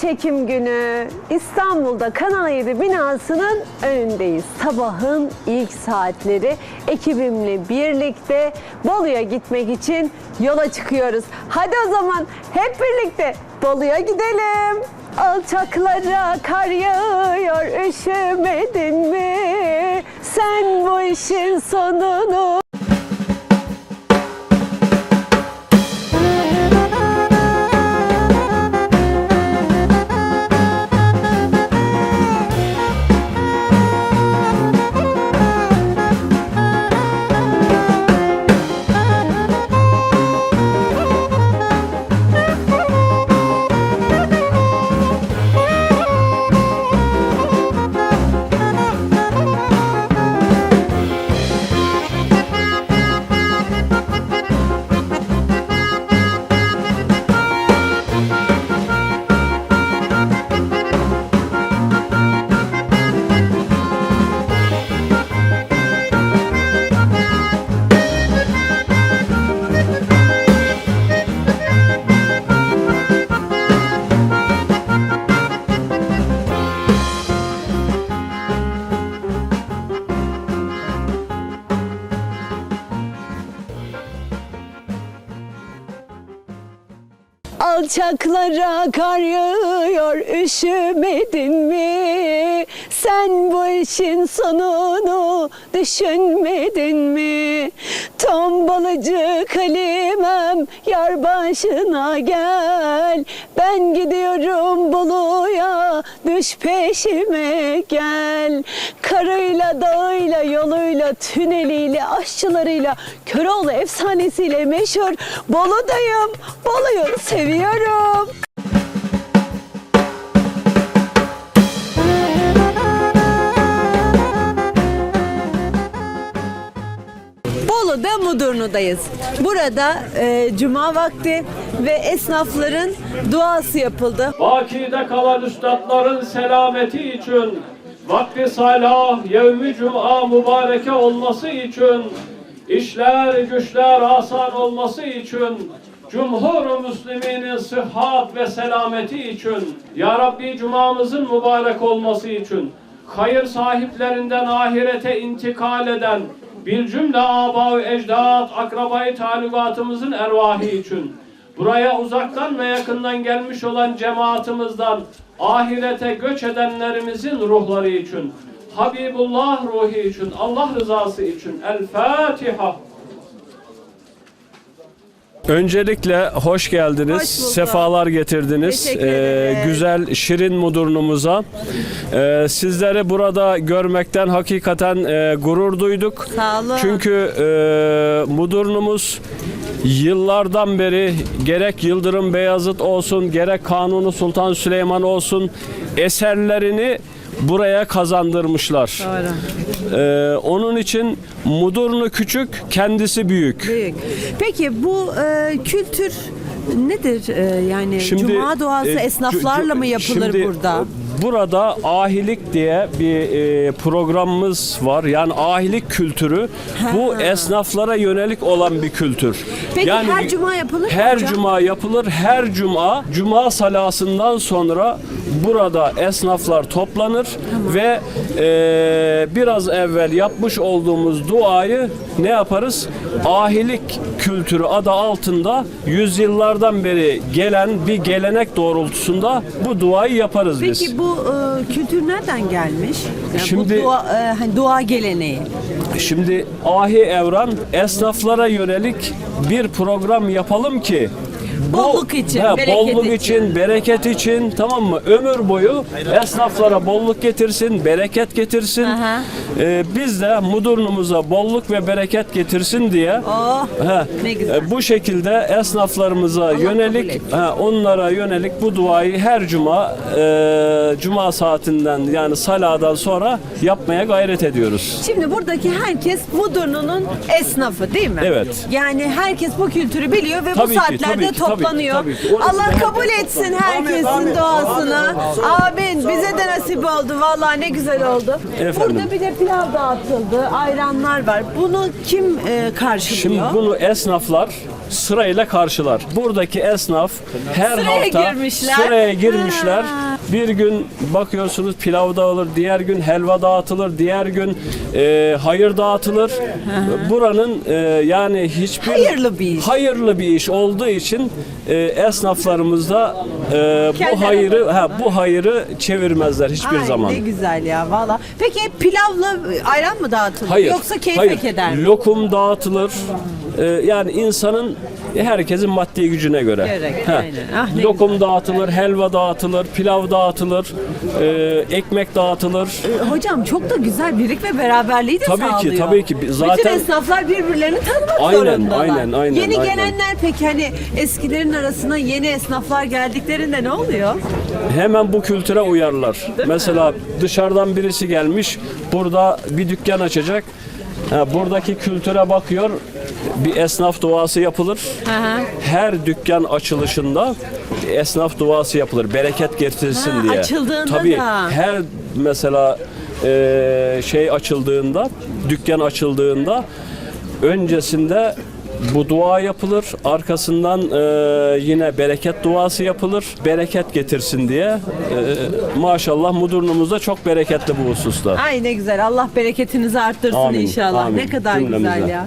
çekim günü İstanbul'da Kanal 7 binasının önündeyiz. Sabahın ilk saatleri ekibimle birlikte Bolu'ya gitmek için yola çıkıyoruz. Hadi o zaman hep birlikte Bolu'ya gidelim. Alçaklara kar yağıyor üşümedin mi? Sen bu işin sonunu Alçaklara kar yağıyor üşümedin mi? Sen bu işin sonunu düşünmedin mi? Tombalıcı kalemem yar başına gel. Ben gidiyorum Bolu'ya düş peşime gel. Karıyla dağıyla yoluyla tüneliyle aşçılarıyla Köroğlu efsanesiyle meşhur Bolu'dayım. Bolu'yu seviyorum Mudurnu'dayız. Burada e, cuma vakti ve esnafların duası yapıldı. Bakide kalan üstadların selameti için vakti salah yevmi cuma mübareke olması için işler güçler asan olması için Cumhur-u Müslüminin sıhhat ve selameti için Ya Rabbi cumamızın mübarek olması için hayır sahiplerinden ahirete intikal eden bir cümle aba ecdat, akrabayı talukatımızın ervahı için Buraya uzaktan ve yakından gelmiş olan cemaatimizden ahirete göç edenlerimizin ruhları için, Habibullah ruhu için, Allah rızası için El Fatiha. Öncelikle hoş geldiniz. Hoş. Sefalar getirdiniz. Ee, güzel Şirin Mudurnumuza. Ee, sizleri burada görmekten hakikaten e, gurur duyduk. Sağ olun. Çünkü e, Mudurnumuz yıllardan beri gerek Yıldırım Beyazıt olsun, gerek Kanuni Sultan Süleyman olsun eserlerini buraya kazandırmışlar. Ee, onun için Mudurnu küçük, kendisi büyük. Büyük. Peki bu e, kültür nedir? E, yani cuma duası e, esnaflarla mı yapılır şimdi, burada? Burada ahilik diye bir e, programımız var. Yani ahilik kültürü bu esnaflara yönelik olan bir kültür. Peki yani her cuma yapılır mı Her hocam? cuma yapılır. Her cuma cuma salasından sonra burada esnaflar toplanır ve e, biraz evvel yapmış olduğumuz duayı ne yaparız? Ahilik kültürü adı altında yüzyıllardan beri gelen bir gelenek doğrultusunda bu duayı yaparız biz. Peki bu e, kültür nereden gelmiş? Yani Şimdi- bu dua, e, hani dua geleneği. Şimdi Ahi Evran esnaflara yönelik bir program yapalım ki bu- Bolluk için, He, bereket bolluk için. için, bereket için tamam mı? Ömür boyu esnaflara bolluk getirsin, bereket getirsin. Aha. Ee, biz de mudurnumuza bolluk ve bereket getirsin diye Oh he, ne güzel. e, bu şekilde esnaflarımıza kabul yönelik, he, onlara yönelik bu duayı her cuma e, cuma saatinden yani saladan sonra yapmaya gayret ediyoruz. Şimdi buradaki herkes Mudurnu'nun esnafı değil mi? Evet. Yani herkes bu kültürü biliyor ve Tabii bu ki, saatlerde tabii ki, tabii ki, toplanıyor. tabii ki. Orası Allah da kabul etsin herkesin Amin, amin, duasını. Amin. Bize de nasip oldu. Vallahi ne güzel oldu. Efendim. Burada bir de pilav dağıtıldı. Ayranlar var. Bunu kim e, karşılıyor? Şimdi bunu esnaflar sırayla karşılar. Buradaki esnaf her Sıraya hafta girmişler. sıraya girmişler. Ha. Bir gün bakıyorsunuz pilav dağılır, diğer gün helva dağıtılır, diğer gün e, hayır dağıtılır. Buranın e, yani hiçbir Hayırlı bir iş. hayırlı bir iş olduğu için e, esnaflarımız da e, bu hayırı ha, bu hayırı çevirmezler hiçbir Ay, zaman. Ne güzel ya valla. Peki pilavla ayran mı dağıtılır? Hayır. Yoksa keyfe hayır. keder mi? Lokum dağıtılır. Ee, yani insanın herkesin maddi gücüne göre. Gerek, Ha. aynen. Ah, Lokum dağıtılır, helva dağıtılır, pilav dağıtılır, e, ekmek dağıtılır. Ee, Hocam çok da güzel birlik ve beraberliği de Tabii ki, sağlıyor. tabii ki. Zaten- Bütün esnaflar birbirlerini tanımak Aynen, zorundalar. aynen, aynen, Yeni aynen. gelenler peki hani eskilerin arasına yeni esnaflar geldiklerinde ne oluyor? Hemen bu kültüre uyarlar. Mesela dışarıdan birisi gelmiş, burada bir dükkan açacak. Ha, buradaki kültüre bakıyor, bir esnaf duası yapılır. hı. Her dükkan açılışında esnaf duası yapılır, bereket getirsin Ha, diye. açıldığında Tabii da. her mesela e, şey açıldığında, dükkan açıldığında öncesinde bu dua yapılır. Arkasından e, yine bereket duası yapılır. Bereket getirsin diye. E, maşallah Mudurnu'muzda çok bereketli bu hususta. Ay ne güzel. Allah bereketinizi arttırsın Amin, inşallah. amin. Ne kadar Cümlemize. güzel ya.